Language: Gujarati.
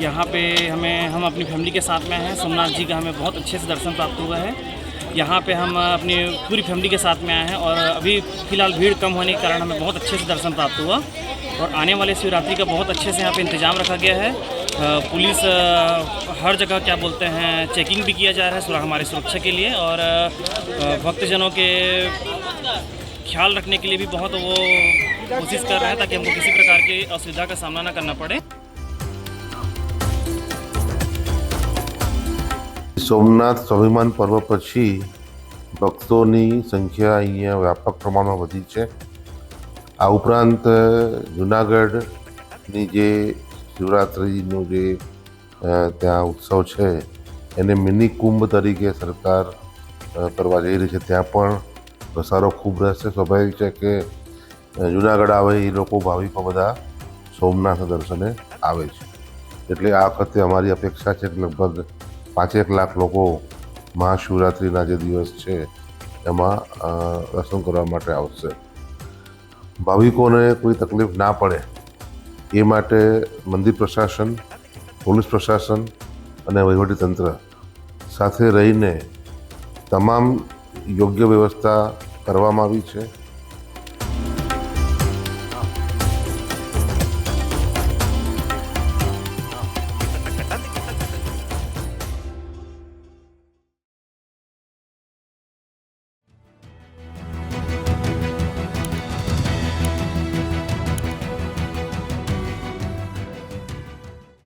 यहाँ पे हमें, हम अपनी फैमिली के साथ में हैं। सोमनाथ जी का हमें बहुत अच्छे से दर्शन प्राप्त हुआ है। यहाँ पे हम अपनी पूरी फैमिली के साथ में आए हैं और अभी फ़िलहाल भीड़ कम होने के कारण हमें बहुत अच्छे से दर्शन प्राप्त हुआ। और आने वाले शिवरात्रि का बहुत अच्छे से यहाँ पे इंतज़ाम रखा गया है। पुलिस हर जगह क्या बोलते हैं चेकिंग भी किया जा रहा है हमारी सुरक्षा के लिए। और भक्तजनों के ख्याल रखने के लिए भी बहुत वो कोशिश कर रहे हैं ताकि हमको किसी प्रकार की असुविधा का सामना ना करना पड़े। સોમનાથ સ્વાભિમાન પર્વ પછી ભક્તોની સંખ્યા અહીંયા વ્યાપક પ્રમાણમાં વધી છે. આ ઉપરાંત જુનાગઢની જે શિવરાત્રિનો જે ત્યાં ઉત્સવ છે, એને મિની કુંભ તરીકે સરકાર કરવા જઈ રહી છે. ત્યાં પણ ઘસારો ખૂબ રહેશે. સ્વાભાવિક છે કે જુનાગઢ આવે એ લોકો ભાવિકો બધા સોમનાથ દર્શને આવે છે. એટલે આ વખતે અમારી અપેક્ષા છે કે લગભગ પાંચેક લાખ લોકો મહાશિવરાત્રિના જે દિવસ છે, એમાં દર્શન કરવા માટે આવશે. ભાવિકોને કોઈ તકલીફ ના પડે, એ માટે મંદિર પ્રશાસન, પોલીસ પ્રશાસન અને વહીવટીતંત્ર સાથે રહીને તમામ યોગ્ય વ્યવસ્થા કરવામાં આવી છે.